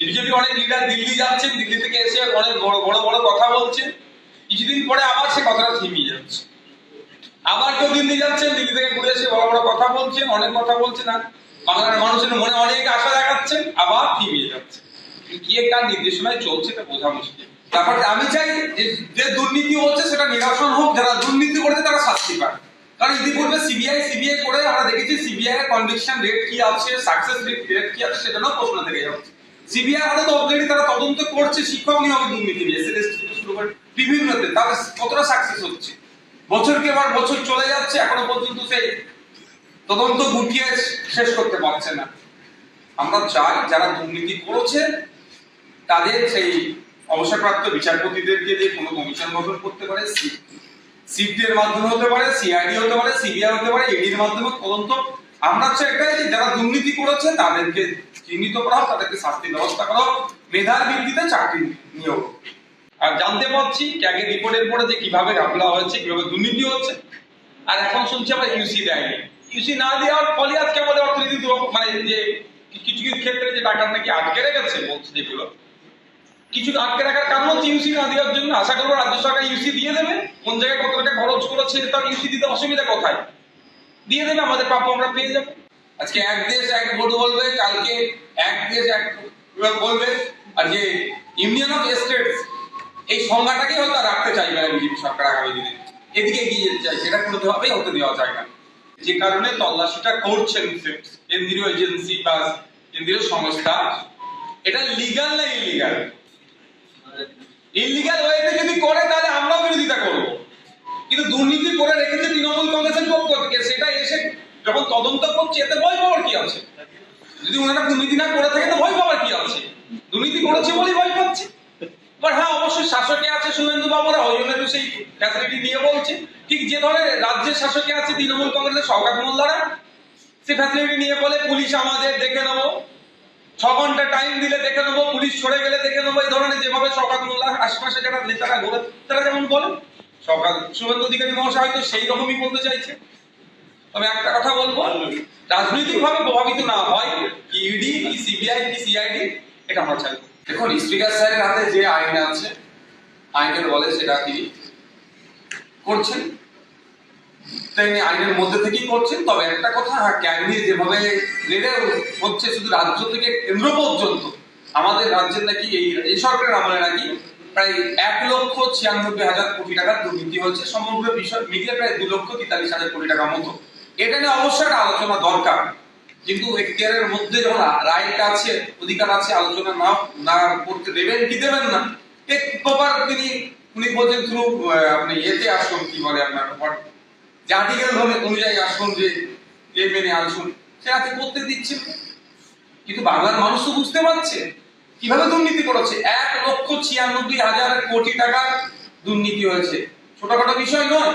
BJP অনেক leader Delhi যাচ্ছেন, দিল্লি থেকে এসে অনেক বড় বড় বড় কথা বলছেন। কিছুদিন পরে আবার সে কথাটা থিমিয়ে যাচ্ছে। আবার কেউ দিল্লি যাচ্ছেন, দিল্লি থেকে ঘুরে এসে বড় বড় কথা বলছেন, অনেক কথা বলছেন আর বাংলার মানুষের মনে অনেক আশা দেখাচ্ছেন, আবার থিমিয়ে যাচ্ছে। কি কার নির্দেশনায় চলছে এটা বোঝা মুশকিল। তারপরে আমি চাই যে যে দুর্নীতি হচ্ছে সেটা নিরসন হোক, যারা দুর্নীতি করছে তারা শাস্তি পায় কারণ ইতিপূর্বে সিবিআই সিবিআই করে আমরা দেখেছি সিবিআই এর কনভিকশন রেট কি আছে সাকসেস রেট কি আছে সেটা প্রশ্ন থেকে যাচ্ছে। সিবিআই তো অলরেডি তারা তদন্ত করছে, শিক্ষক নিয়োগে দুর্নীতি নিয়ে। করে বিভিন্নতে। তাহলে কতটা সাকসেস হচ্ছে? বছরকে বার বছর চলে যাচ্ছে, এখনও পর্যন্ত সেই তদন্ত গুটিয়ে শেষ করতে পারছে না। আমরা চাই যারা দুর্নীতি করেছে, তাদের সেই অবসরপ্রাপ্ত বিচারপতিদেরকে দিয়ে কোনো কমিশন গঠন করতে পারে সিপিডি এর মাধ্যমে হতে পারে, সিআইডি হতে পারে, সিবিআই হতে পারে ইডির মাধ্যমে তদন্ত। আমরা চাই যে যারা দুর্নীতি করেছে, তাদেরকে চিহ্নিত করা, তাদেরকে শাস্তির ব্যবস্থা করা। মেধার ভিত্তিতে চাকরি নিয়োগ। আর জানতে পারছি ক্যাগের রিপোর্টের পরে যে কীভাবে ঘাপলা হয়েছে, কীভাবে দুর্নীতি হচ্ছে। আর এখন শুনছি আমরা ইউসি দেয়নি ইউসি না দেওয়ার ফলে আজকে আমাদের অর্থনীতি মানে যে কিছু কিছু ক্ষেত্রে যে টাকা নাকি আটকে রেখেছে, বলছে যেগুলো কিছু আটকে রাখার কারণ হচ্ছে ইউসি না দেওয়ার জন্য আশা করব রাজ্য সরকার ইউসি দিয়ে দেবে। কোন জায়গায় কত টাকা খরচ করেছে, তার ইউসি দিতে অসুবিধা কোথায়? দিয়ে দেবে, আমাদের প্রাপ্য আমরা পেয়ে যাব। আজকে এক দেশ, এক ভোট বলবে, কালকে এক দেশ, এক বলবে, আর যে ইউনিয়ন অফ স্টেটস এই সংজ্ঞাটাকে হয়তো রাখতে চাইবে বিজেপি সরকার আগামী দিনে। এদিকে এগিয়ে যেতে চাই সেটা কোনোভাবেই হতে দেওয়া যায় না। যে কারণে তল্লাশিটা করছেন কেন্দ্রীয় এজেন্সি বা কেন্দ্রীয় সংস্থা, এটা লিগাল না ইলিগাল ইলিগাল ওয়েতে যদি করে, তাহলে আমরাও তদন্ত করছে এতে ভয় পাওয়ার কি আছে? যদি ওনারা দুর্নীতি না করে থাকে তো ভয় পাওয়ার কি আছে? দুর্নীতি করেছে বলেই ভয় পাচ্ছে। বাট হ্যাঁ অবশ্যই শাসকে আছে শুভেন্দু বাবুরা ওই জন্য সেই ফ্যাসিলিটি নিয়ে বলছে। ঠিক যে ধরনের রাজ্যের শাসকে আছে তৃণমূল কংগ্রেসের সৌগাত মোল্লারা সে ফ্যাসিলিটি নিয়ে বলে, পুলিশ আমাদের দেখে নেব। ছ ঘণ্টা টাইম দিলে দেখে নেব। পুলিশ সরে গেলে দেখে নেব। এই ধরনের যেভাবে সকাল মোল্লার আশপাশে যারা নেতারা ঘোরে তারা যেমন বলেন সকাল শুভেন্দু অধিকারী মহাশয় হয়তো সেই রকমই বলতে চাইছে। তবে একটা কথা বলব রাজনৈতিক ভাবে প্রভাবিত না হয় কি ইডি কি সিবিআই কি সিআইডি এটা আমরা চাইব। দেখুন, স্পিকার স্যারের হাতে যে আইন আছে, আইনের বলে সেটা তিনি করছেন। আইনের মধ্যে থেকেই করছেন। তবে একটা কথা হ্যাঁ ক্যাবিনেট যেভাবে হচ্ছে শুধু রাজ্য থেকে কেন্দ্র পর্যন্ত, আমাদের রাজ্যের নাকি এই এই সরকারের আমলে নাকি প্রায় এক লক্ষ ছিয়ানব্বই হাজার কোটি টাকার দুর্নীতি হচ্ছে সমগ্র বিষয় মিলিয়ে প্রায় দু লক্ষ তেতাল্লিশ হাজার কোটি টাকার মতো। এটা নিয়ে অবশ্যই একটা আলোচনা দরকার। কিন্তু এখতিয়ারের মধ্যে যখন রাইট আছে, অধিকার আছে, আলোচনা না না করতে দেবেন কি দেবেন না? এক প্রকার তিনি, উনি বলছেন থ্রু আপনি এতে আসুন, কি বলে আপনার যে আর্টিকেল ধরে অনুযায়ী আসুন যে এ মেনে আসুন। সে হাতে করতে দিচ্ছে। কিন্তু বাংলার মানুষ তো বুঝতে পারছে। কীভাবে দুর্নীতি করেছে? এক লক্ষ ছিয়ানব্বই হাজার কোটি টাকার দুর্নীতি হয়েছে। ছোটখাটো বিষয় নয়।